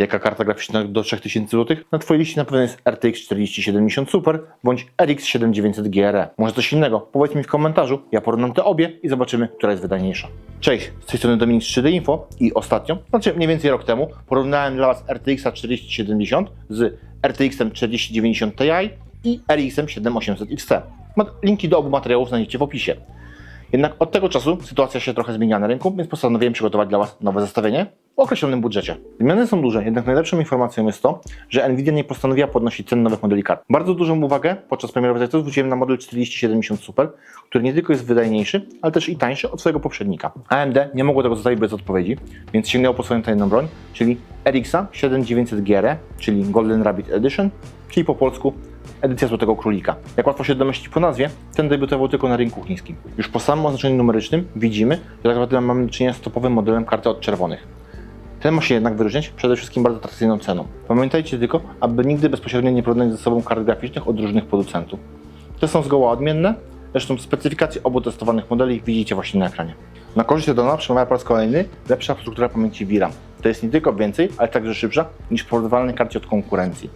Jaka karta graficzna do 3000 zł? Na Twojej liście na pewno jest RTX 4070 Super bądź RX 7900 GRE. Może coś innego? Powiedz mi w komentarzu, ja porównam te obie i zobaczymy, która jest wydajniejsza. Cześć, z tej strony Dominik z 3D Info i ostatnio, znaczy mniej więcej rok temu, porównałem dla Was RTX 4070 z RTX 4090 Ti i RX 7800 XT. Linki do obu materiałów znajdziecie w opisie. Jednak od tego czasu sytuacja się trochę zmienia na rynku, więc postanowiłem przygotować dla Was nowe zestawienie w określonym budżecie. Zmiany są duże, jednak najlepszą informacją jest to, że Nvidia nie postanowiła podnosić cen nowych modeli kart. Bardzo dużą uwagę podczas premierowych testów zwróciłem na model 4070 Super, który nie tylko jest wydajniejszy, ale też i tańszy od swojego poprzednika. AMD nie mogło tego zostawić bez odpowiedzi, więc sięgnęło po swoją tajną broń, czyli RX 7900 GR, czyli Golden Rabbit Edition, czyli po polsku edycja Złotego Królika. Jak łatwo się domyślić po nazwie, ten debiutował tylko na rynku chińskim. Już po samym oznaczeniu numerycznym widzimy, że tak naprawdę mamy do czynienia z topowym modelem karty od czerwonych. Ten ma się jednak wyróżniać przede wszystkim bardzo atrakcyjną ceną. Pamiętajcie tylko, aby nigdy bezpośrednio nie porównać ze sobą kart graficznych od różnych producentów. Te są zgoła odmienne, zresztą specyfikacje obu testowanych modeli widzicie właśnie na ekranie. Na korzyść dodana przemawia po raz kolejny lepsza struktura pamięci VRAM. To jest nie tylko więcej, ale także szybsza niż w porównywalnej karcie od konkurencji.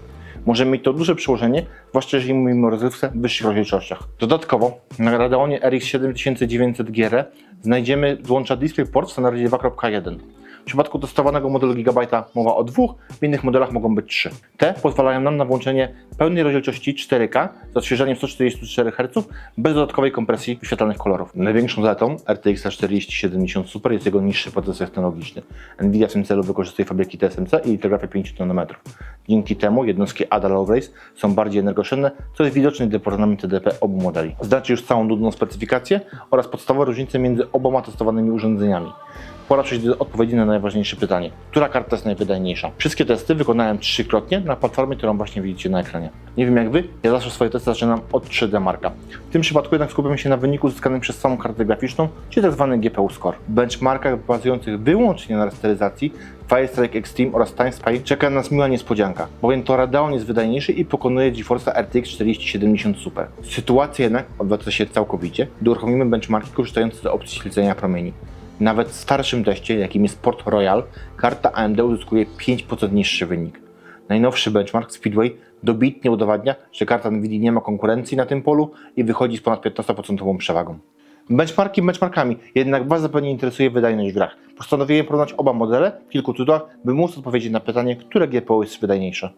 Może mieć to duże przełożenie, zwłaszcza jeżeli mówimy o rozrywce w wyższych rozdzielczościach. Dodatkowo na Radeonie RX 7900 GR znajdziemy złącza DisplayPort w standardzie 2.1. W przypadku testowanego modelu Gigabyte'a mowa o dwóch, w innych modelach mogą być trzy. Te pozwalają nam na włączenie pełnej rozdzielczości 4K z odświeżaniem 144 Hz bez dodatkowej kompresji wyświetlanych kolorów. Największą zaletą RTX 4070 Super jest jego niższy procesor technologiczny. Nvidia w tym celu wykorzystuje fabryki TSMC i litografię 5 nanometrów. Dzięki temu jednostki ADA Low Race są bardziej energooszczędne, co jest widoczne gdy porównamy TDP obu modeli. Znacie już całą nudną specyfikację oraz podstawowe różnice między oboma testowanymi urządzeniami. Pora przejść do odpowiedzi na najważniejsze pytanie. Która karta jest najwydajniejsza? Wszystkie testy wykonałem trzykrotnie na platformie, którą właśnie widzicie na ekranie. Nie wiem jak Wy, ja zawsze swoje testy zaczynam od 3D Marka. W tym przypadku jednak skupiam się na wyniku uzyskanym przez samą kartę graficzną, czyli tzw. GPU score. W benchmarkach bazujących wyłącznie na restylizacji Firestrike Extreme oraz Time Spy czeka nas miła niespodzianka, bowiem to Radeon jest wydajniejszy i pokonuje GeForce'a RTX 4070 Super. Sytuacja jednak odwraca się całkowicie, gdy uruchomimy benchmarki korzystające z opcji śledzenia promieni. Nawet w starszym teście, jakim jest Port Royal, karta AMD uzyskuje 5% niższy wynik. Najnowszy benchmark Speedway dobitnie udowadnia, że karta Nvidia nie ma konkurencji na tym polu i wychodzi z ponad 15% przewagą. Benchmarki benchmarkami, jednak Was zapewne interesuje wydajność w grach. Postanowiłem porównać oba modele w kilku tytułach, by móc odpowiedzieć na pytanie, które GPU jest wydajniejsze.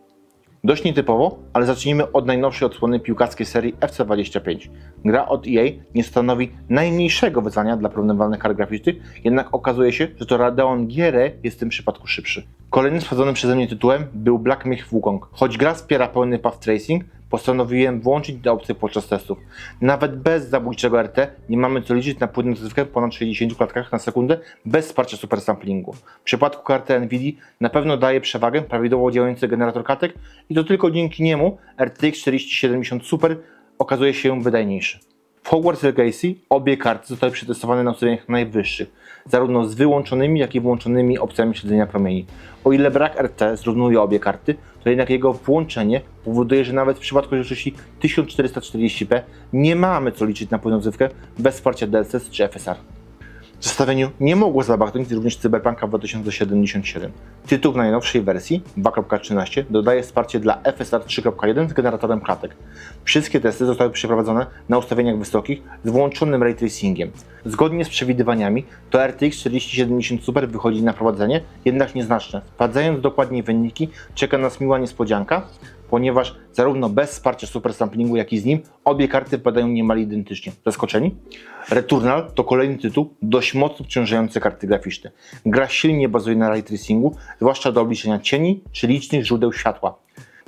Dość nietypowo, ale zacznijmy od najnowszej odsłony piłkarskiej serii FC25. Gra od EA nie stanowi najmniejszego wyzwania dla porównywalnych kart graficznych, jednak okazuje się, że to Radeon GR jest w tym przypadku szybszy. Kolejnym sprawdzonym przeze mnie tytułem był Black Myth Wukong. Choć gra wspiera pełny path tracing, postanowiłem włączyć tę opcję podczas testów. Nawet bez zabójczego RT nie mamy co liczyć na płynną rozrywkę ponad 60 klatkach na sekundę bez wsparcia super samplingu. W przypadku karty Nvidia na pewno daje przewagę prawidłowo działający generator kartek i to tylko dzięki niemu RTX 4070 Super okazuje się wydajniejszy. W Hogwarts Legacy obie karty zostały przetestowane na ustawieniach najwyższych, zarówno z wyłączonymi, jak i włączonymi opcjami śledzenia promieni. O ile brak RT zrównuje obie karty, to jednak jego włączenie powoduje, że nawet w przypadku rozdzielczości 1440p nie mamy co liczyć na rozrywkę bez wsparcia DLSS czy FSR. Zestawieniu nie mogło zabraknąć również Cyberpunka 2077. Tytuł w najnowszej wersji 2.13 dodaje wsparcie dla FSR 3.1 z generatorem klatek. Wszystkie testy zostały przeprowadzone na ustawieniach wysokich z włączonym ray tracingiem. Zgodnie z przewidywaniami to RTX 4070 Super wychodzi na prowadzenie, jednak nieznaczne. Sprawdzając dokładniej wyniki, czeka nas miła niespodzianka, ponieważ zarówno bez wsparcia super samplingu, jak i z nim obie karty wypadają niemal identycznie. Zaskoczeni? Returnal to kolejny tytuł dość mocno obciążający karty graficzne. Gra silnie bazuje na ray tracingu, zwłaszcza do obliczenia cieni czy licznych źródeł światła.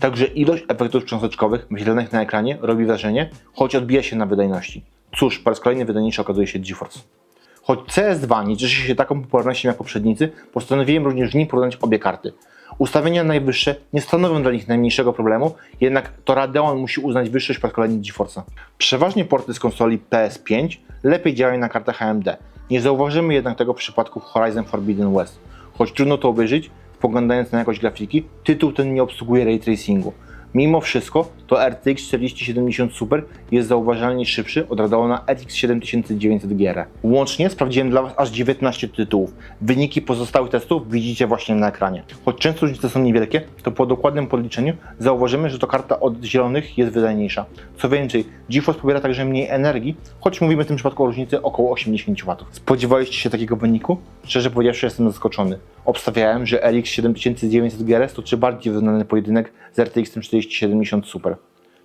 Także ilość efektów cząsteczkowych wyświetlanych na ekranie robi wrażenie, choć odbija się na wydajności. Cóż, po raz kolejny wydajniejszy okazuje się GeForce. Choć CS2 nie cieszy się taką popularnością jak poprzednicy, postanowiłem również w nim porównać obie karty. Ustawienia najwyższe nie stanowią dla nich najmniejszego problemu, jednak to Radeon musi uznać wyższość po raz kolejny GeForce'a. Przeważnie porty z konsoli PS5 lepiej działają na kartach AMD. Nie zauważymy jednak tego w przypadku Horizon Forbidden West. Choć trudno to obejrzeć, spoglądając na jakość grafiki, tytuł ten nie obsługuje ray tracingu. Mimo wszystko to RTX 4070 Super jest zauważalnie szybszy od Radeona RX 7900 GR. Łącznie sprawdziłem dla Was aż 19 tytułów. Wyniki pozostałych testów widzicie właśnie na ekranie. Choć często różnice są niewielkie, to po dokładnym podliczeniu zauważymy, że to karta od zielonych jest wydajniejsza. Co więcej, GeForce pobiera także mniej energii, choć mówimy w tym przypadku o różnicy około 80 W. Spodziewaliście się takiego wyniku? Szczerze powiedziawszy jestem zaskoczony. Obstawiałem, że RX 7900 GR stoczy bardziej wyznany pojedynek z RTX 4070 Super.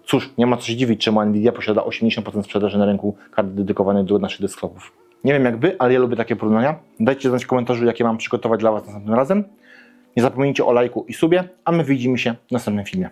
Cóż, nie ma co się dziwić, czemu Nvidia posiada 80% sprzedaży na rynku kart dedykowanych do naszych desktopów. Nie wiem jak wy, ale ja lubię takie porównania. Dajcie znać w komentarzu, jakie mam przygotować dla was następnym razem. Nie zapomnijcie o lajku i subie, a my widzimy się w następnym filmie.